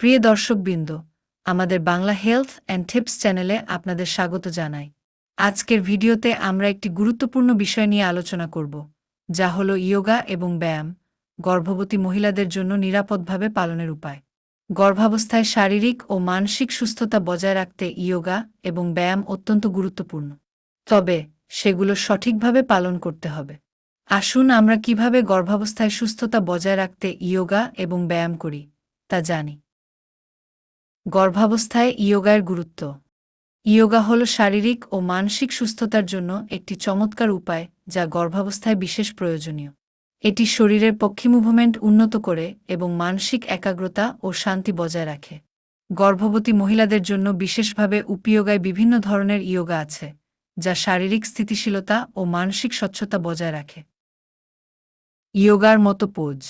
প্রিয় দর্শকবৃন্দ, আমাদের বাংলা হেলথ অ্যান্ড টিপস চ্যানেলে আপনাদের স্বাগত জানাই। আজকের ভিডিওতে আমরা একটি গুরুত্বপূর্ণ বিষয় নিয়ে আলোচনা করব, যা হল ইয়োগা এবং ব্যায়াম, গর্ভবতী মহিলাদের জন্য নিরাপদভাবে পালনের উপায়। গর্ভাবস্থায় শারীরিক ও মানসিক সুস্থতা বজায় রাখতে ইয়োগা এবং ব্যায়াম অত্যন্ত গুরুত্বপূর্ণ। তবে সেগুলো সঠিকভাবে পালন করতে হবে। আসুন আমরা কীভাবে গর্ভাবস্থায় সুস্থতা বজায় রাখতে ইয়োগা এবং ব্যায়াম করি, তা জানি। গর্ভাবস্থায় ইয়োগার গুরুত্ব। ইয়োগা হল শারীরিক ও মানসিক সুস্থতার জন্য একটি চমৎকার উপায় যা গর্ভাবস্থায় বিশেষ প্রয়োজনীয়। এটি শরীরের পক্ষী মুভমেন্ট উন্নত করে এবং মানসিক একাগ্রতা ও শান্তি বজায় রাখে। গর্ভবতী মহিলাদের জন্য বিশেষভাবে উপয়োগায় বিভিন্ন ধরনের ইয়োগা আছে, যা শারীরিক স্থিতিশীলতা ও মানসিক স্বচ্ছতা বজায় রাখে। ইয়োগার মতো পোজ।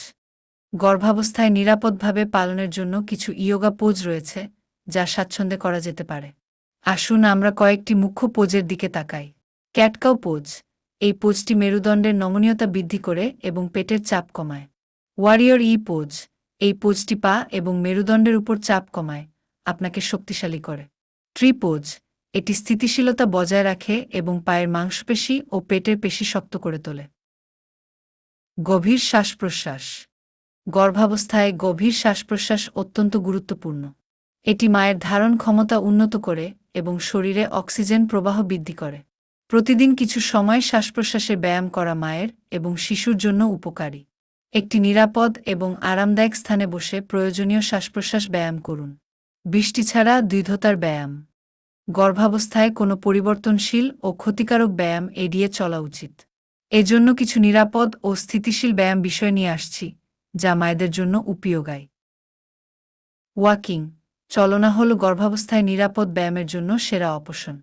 গর্ভাবস্থায় নিরাপদভাবে পালনের জন্য কিছু ইয়োগা পোজ রয়েছে, যা স্বাচ্ছন্দ্যে করা যেতে পারে। আসুন আমরা কয়েকটি মুখ্য পোজের দিকে তাকাই। ক্যাটকাও পোজ, এই পোজটি মেরুদণ্ডের নমনীয়তা বৃদ্ধি করে এবং পেটের চাপ কমায়। ওয়ারিয়র ই পোজ, এই পোজটি পা এবং মেরুদণ্ডের উপর চাপ কমায়, আপনাকে শক্তিশালী করে। ট্রি পোজ এটি স্থিতিশীলতা বজায় রাখে এবং পায়ের মাংসপেশি ও পেটের পেশি শক্ত করে তোলে। গভীর শ্বাস প্রশ্বাস গর্ভাবস্থায় গভীর শ্বাস প্রশ্বাস অত্যন্ত গুরুত্বপূর্ণ। এটি মায়ের ধারণ ক্ষমতা উন্নত করে এবং শরীরে অক্সিজেন প্রবাহ বৃদ্ধি করে। প্রতিদিন কিছু সময় শ্বাস প্রশ্বাসে ব্যায়াম করা মায়ের এবং শিশুর জন্য উপকারী। একটি নিরাপদ এবং আরামদায়ক স্থানে বসে প্রয়োজনীয় শ্বাস প্রশ্বাস ব্যায়াম করুন। বৃষ্টি ছাড়া দ্বিধতার ব্যায়াম। গর্ভাবস্থায় কোনো পরিবর্তনশীল ও ক্ষতিকারক ব্যায়াম এড়িয়ে চলা উচিত। এজন্য কিছু নিরাপদ ও স্থিতিশীল ব্যায়াম বিষয় নিয়ে আসছি। যা মায়েদের জন্য উপয়োগায় ওয়াকিং চলনা হল গর্ভাবস্থায় নিরাপদ ব্যায়ামের জন্য সেরা অপশন।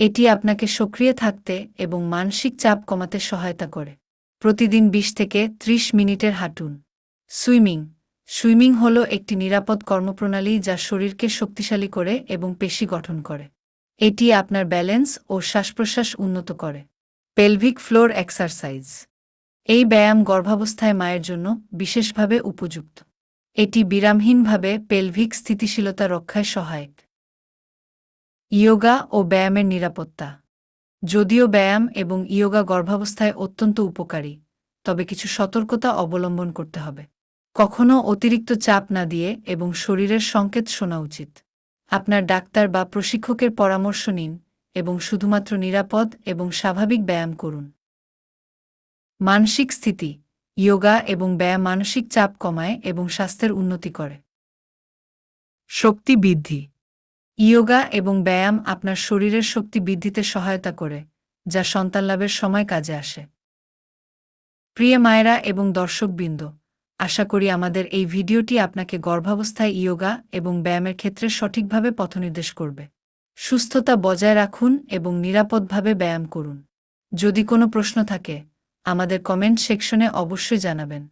এটি আপনাকে সক্রিয় থাকতে এবং মানসিক চাপ কমাতে সহায়তা করে। প্রতিদিন ২০ থেকে ৩০ মিনিটের হাঁটুন। সুইমিং সুইমিং হল একটি নিরাপদ কর্মপ্রণালী যা শরীরকে শক্তিশালী করে এবং পেশি গঠন করে। এটি আপনার ব্যালেন্স ও শ্বাসপ্রশ্বাস উন্নত করে। Pelvic floor exercise. এই ব্যায়াম গর্ভাবস্থায় মায়ের জন্য বিশেষভাবে উপযুক্ত। এটি বিরামহীনভাবে পেলভিক স্থিতিশীলতা রক্ষায় সহায়ক। ইয়োগা ও ব্যায়ামের নিরাপত্তা। যদিও ব্যায়াম এবং ইয়োগা গর্ভাবস্থায় অত্যন্ত উপকারী, তবে কিছু সতর্কতা অবলম্বন করতে হবে। কখনও অতিরিক্ত চাপ না দিয়ে এবং শরীরের সংকেত শোনা উচিত। আপনার ডাক্তার বা প্রশিক্ষকের পরামর্শ নিন এবং শুধুমাত্র নিরাপদ এবং স্বাভাবিক ব্যায়াম করুন। মানসিক স্থিতি ইয়োগা এবং ব্যায়াম মানসিক চাপ কমায় এবং স্বাস্থ্যের উন্নতি করে। শক্তি বৃদ্ধি ইয়োগা এবং ব্যায়াম আপনার শরীরের শক্তি বৃদ্ধিতে সহায়তা করে, যা সন্তান লাভের সময় কাজে আসে। প্রিয় মায়েরা এবং দর্শকবৃন্দ, আশা করি আমাদের এই ভিডিওটি আপনাকে গর্ভাবস্থায় ইয়োগা এবং ব্যায়ামের ক্ষেত্রে সঠিকভাবে পথনির্দেশ করবে। সুস্থতা বজায় রাখুন এবং নিরাপদভাবে ব্যায়াম করুন। যদি কোনো প্রশ্ন থাকে আমাদের কমেন্ট সেকশনে অবশ্যই জানাবেন।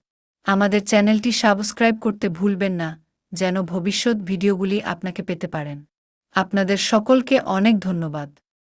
আমাদের চ্যানেলটি সাবস্ক্রাইব করতে ভুলবেন না, যেন ভবিষ্যৎ ভিডিওগুলি আপনাকে পেতে পারেন। আপনাদের সকলকে অনেক ধন্যবাদ।